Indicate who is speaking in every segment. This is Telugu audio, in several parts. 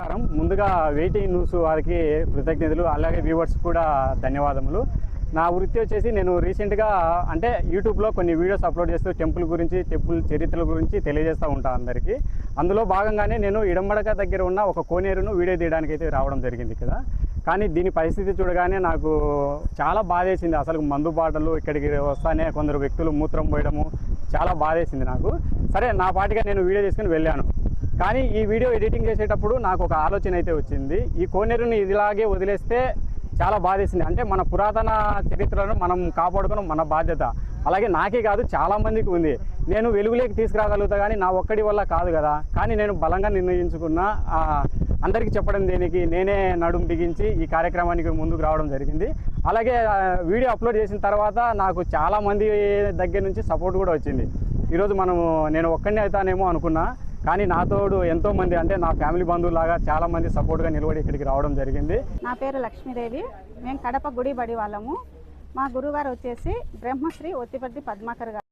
Speaker 1: నమస్కారం. ముందుగా వెయిటింగ్ న్యూస్ వారికి కృతజ్ఞతలు అలాగే వ్యూవర్స్ కూడా ధన్యవాదములు. నా వృత్తి వచ్చేసి నేను రీసెంట్గా అంటే యూట్యూబ్లో కొన్ని వీడియోస్ అప్లోడ్ చేస్తూ టెంపుల్ గురించి టెంపుల్ చరిత్రల గురించి తెలియజేస్తూ ఉంటాను అందరికీ. అందులో భాగంగానే నేను ఇడంబడక దగ్గర ఉన్న ఒక కోనేరును వీడియో తీయడానికి అయితే రావడం జరిగింది ఇక్కడ. కానీ దీని పరిస్థితి చూడగానే నాకు చాలా బాధేసింది. అసలు మందు బాటలు ఇక్కడికి వస్తానే కొందరు వ్యక్తులు మూత్రం పోయడము చాలా బాధేసింది నాకు. సరే నా పాటిగా నేను వీడియో తీసుకుని వెళ్ళాను. కానీ ఈ వీడియో ఎడిటింగ్ చేసేటప్పుడు నాకు ఒక ఆలోచన అయితే వచ్చింది. ఈ కోనేరుని ఇదిలాగే వదిలేస్తే చాలా బాధేసింది. అంటే మన పురాతన చరిత్రను మనం కాపాడుకోవడం మన బాధ్యత. అలాగే నాకే కాదు చాలా మందికి ఉంది. నేను వెలుగులోకి తీసుకురాగలుగుతా కానీ నా ఒక్కడి వల్ల కాదు కదా. కానీ నేను బలంగా నిర్ణయించుకున్న అందరికీ చెప్పడం దేనికి నేనే నడుం బిగించి ఈ కార్యక్రమానికి ముందుకు రావడం జరిగింది. అలాగే వీడియో అప్లోడ్ చేసిన తర్వాత నాకు చాలామంది దగ్గర నుంచి సపోర్ట్ కూడా వచ్చింది. ఈరోజు మనము నేను ఒక్కడిని అవుతానేమో అనుకున్నా. కానీ నాతోడు ఎంతో మంది అంటే నా ఫ్యామిలీ బంధువులాగా చాలా మంది సపోర్ట్గా నిలబడి ఇక్కడికి రావడం జరిగింది.
Speaker 2: నా పేరు లక్ష్మీదేవి. మేము కడప గుడి బడి వాళ్ళము. మా గురుగారు వచ్చేసి బ్రహ్మశ్రీ ఒత్తిపర్తి పద్మాకర్ గారు.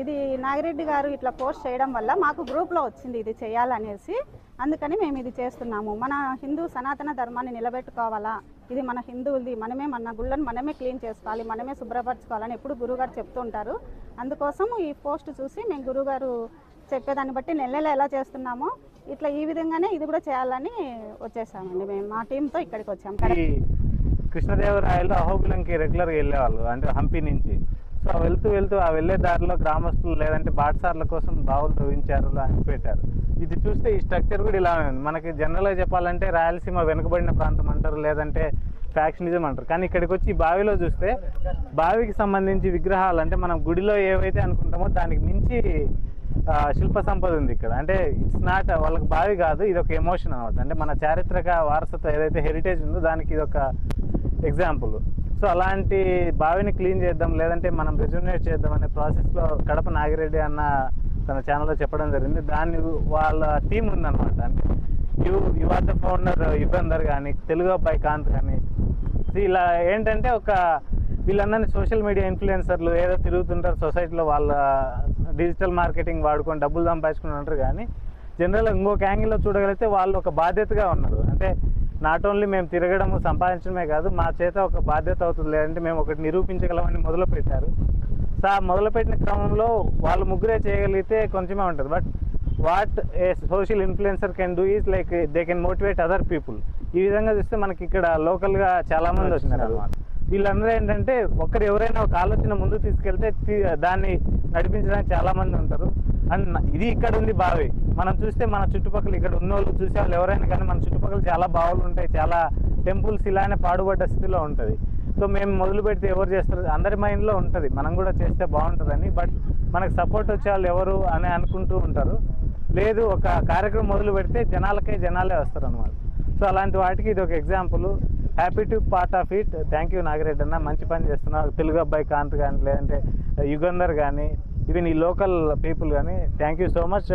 Speaker 2: ఇది నాగిరెడ్డి గారు ఇట్లా పోస్ట్ చేయడం వల్ల మాకు గ్రూప్లో వచ్చింది ఇది చేయాలనేసి. అందుకని మేము ఇది చేస్తున్నాము. మన హిందూ సనాతన ధర్మాన్ని నిలబెట్టుకోవాలా? ఇది మన హిందువులది. మనమే మన గుళ్ళను మనమే క్లీన్ చేసుకోవాలి. మనమే శుభ్రపరచుకోవాలని ఎప్పుడు గురుగారు చెప్తుంటారు అందుకోసం ఈ పోస్ట్ చూసి మేము గురుగారు చెప్పేదాన్ని బట్టి నెల నెల ఎలా చేస్తున్నామో ఇట్లా ఈ విధంగానే ఇది కూడా చేయాలని వచ్చేసామండి మేము. మా టీంతో ఇక్కడికి వచ్చాము
Speaker 3: ఈ కృష్ణదేవరాయలు అహోబిలంకి రెగ్యులర్గా వెళ్ళేవాళ్ళు అంటే హంపి నుంచి. సో వెళ్తూ వెళ్తూ ఆ వెళ్ళే దారిలో గ్రామస్తులు లేదంటే బాటసార్ల కోసం బావులు తవ్వించారు అని పెట్టారు. ఇది చూస్తే ఈ స్ట్రక్చర్ కూడా ఇలా ఉంది. మనకి జనరల్గా చెప్పాలంటే రాయలసీమ వెనుకబడిన ప్రాంతం అంటారు లేదంటే ఫ్యాక్షనిజం అంటారు. కానీ ఇక్కడికి వచ్చి బావిలో చూస్తే బావికి సంబంధించి విగ్రహాలు అంటే మనం గుడిలో ఏవైతే అనుకుంటామో దానికి మించి శిల్ప సంపద ఉంది ఇక్కడ. అంటే ఇట్స్ నాట్ వాళ్ళకి బావి కాదు ఇది ఒక ఎమోషన్ అనమాట అంటే మన చారిత్రక వారసత్వం ఏదైతే హెరిటేజ్ ఉందో దానికి ఇది ఒక ఎగ్జాంపుల్ సో అలాంటి బావిని క్లీన్ చేద్దాం లేదంటే మనం రిజర్నేట్ చేద్దాం అనే ప్రాసెస్లో కడప నాగిరెడ్డి అన్న తన ఛానల్లో చెప్పడం జరిగింది. దాన్ని వాళ్ళ టీం ఉందన్నమాట. అంటే you you are the founder Yugandhar కానీ తెలుగు అబ్బాయి కాంత్ కానీ ఇలా ఏంటంటే ఒక వీళ్ళందరినీ సోషల్ మీడియా ఇన్ఫ్లుయెన్సర్లు ఏదో తిరుగుతుంటారు సొసైటీలో వాళ్ళ డిజిటల్ మార్కెటింగ్ వాడుకొని డబ్బులు సంపాదించుకుని ఉంటారు కానీ జనరల్గా ఇంకొక యాంగిల్లో చూడగలిగితే వాళ్ళు ఒక బాధ్యతగా ఉన్నారు. అంటే నాట్ ఓన్లీ మేము తిరగడము సంపాదించడమే కాదు మా చేత ఒక బాధ్యత అవుతుంది. లేదంటే మేము ఒకటి నిరూపించగలమని మొదలు పెట్టారు. సో ఆ మొదలుపెట్టిన క్రమంలో వాళ్ళు ముగ్గురే చేయగలిగితే కొంచెమే ఉంటుంది. But what a social influencer can do is like they can motivate other people ఈ విధంగా చూస్తే మనకి ఇక్కడ లోకల్గా చాలా మంది వచ్చినారు. అనమాట వీళ్ళందరూ ఏంటంటే ఒకరు ఎవరైనా ఒక ఆలోచన ముందు తీసుకెళ్తే తీ- దాన్ని నడిపించడానికి చాలా మంది ఉంటారు. అండ్ ఇది ఇక్కడ ఉంది బావి. మనం చూస్తే మన చుట్టుపక్కల ఇక్కడ ఉన్న వాళ్ళు చూసే వాళ్ళు ఎవరైనా కానీ మన చుట్టుపక్కల చాలా బావులు ఉంటాయి. చాలా టెంపుల్స్ ఇలానే పాడుబడ్డ స్థితిలో ఉంటుంది. సో మేము మొదలు పెడితే ఎవరు చేస్తారు? అందరి మైండ్లో ఉంటుంది. మనం కూడా చేస్తే బాగుంటుందని బట్ మనకు సపోర్ట్ వచ్చే వాళ్ళు ఎవరు అని అనుకుంటూ ఉంటారు. లేదు ఒక కార్యక్రమం మొదలు పెడితే జనాలకే జనాలే వస్తారు అనమాట సో అలాంటి వాటికి ఇది ఒక example. Happy to part of it thank you Nagareddy అన్న. మంచి పని చేస్తున్నావు. తెలుగు అబ్బాయి కాంత్ కానీ లేదంటే యుగంధర్ కానీ ఈవెన్ ఈ లోకల్ పీపుల్ కానీ థ్యాంక్ యూ సో మచ్